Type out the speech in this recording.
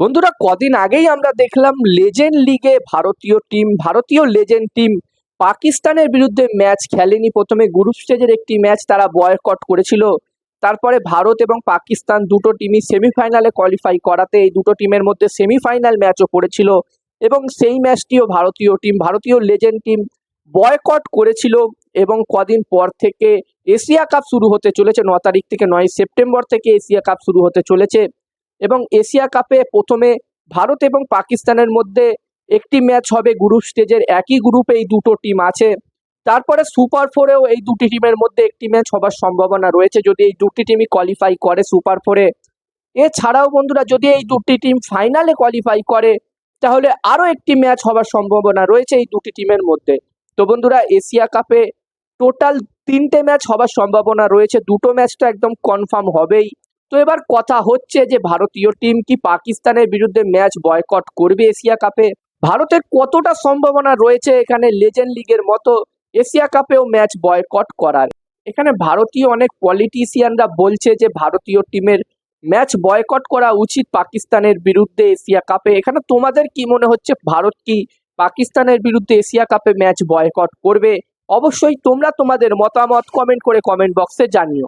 বন্ধুরা, কদিন আগেই আমরা দেখলাম লেজেন্ড লিগে ভারতীয় টিম ভারতীয় লেজেন্ড টিম পাকিস্তানের বিরুদ্ধে ম্যাচ খেলেনি। প্রথমে গ্রুপ স্টেজের একটি ম্যাচ তারা বয়কট করেছিল। তারপরে ভারত এবং পাকিস্তান দুটো টিমই সেমিফাইনালে কোয়ালিফাই করাতে এই দুটো টিমের মধ্যে সেমিফাইনাল ম্যাচও পড়েছিল এবং সেই ম্যাচটিও ভারতীয় টিম ভারতীয় লেজেন্ড টিম বয়কট করেছিল এবং কদিন পর থেকে এশিয়া কাপ শুরু হতে চলেছে, ন তারিখ থেকে নয় সেপ্টেম্বর থেকে এশিয়া কাপ শুরু হতে চলেছে। এবং এশিয়া কাপে প্রথমে ভারত এবং পাকিস্তানের মধ্যে একটি ম্যাচ হবে গ্রুপ স্টেজের একই গ্রুপে এই দুটো টিম আছে। তারপরে সুপার ফোরেও এই দুটি টিমের মধ্যে একটি ম্যাচ হবার সম্ভাবনা রয়েছে যদি এই দুটি টিমই কোয়ালিফাই করে সুপার ফোরে এছাড়াও বন্ধুরা, যদি এই দুটি টিম ফাইনালে কোয়ালিফাই করে, তাহলে আরও একটি ম্যাচ হবার সম্ভাবনা রয়েছে এই দুটি টিমের মধ্যে। তো বন্ধুরা, এশিয়া কাপে টোটাল তিনটে ম্যাচ হবার সম্ভাবনা রয়েছে। দুটো ম্যাচ তো একদম কনফার্ম হবেই। তো এবার কথা হচ্ছে যে ভারতীয় টিম কি পাকিস্তানের বিরুদ্ধে ম্যাচ বয়কট করবে এশিয়া কাপে ভারতের কতটা সম্ভাবনা রয়েছে এখানে লেজেন্ড লিগের মতো এশিয়া কাপেও ম্যাচ বয়কট করার? এখানে ভারতীয় অনেক পলিটিশিয়ানরা বলছে যে ভারতীয় টিমের ম্যাচ বয়কট করা উচিত পাকিস্তানের বিরুদ্ধে এশিয়া কাপে এখানে তোমাদের কি মনে হচ্ছে? ভারত কি পাকিস্তানের বিরুদ্ধে এশিয়া কাপে ম্যাচ বয়কট করবে? অবশ্যই তোমরা তোমাদের মতামত কমেন্ট করে কমেন্ট বক্সে জানিও।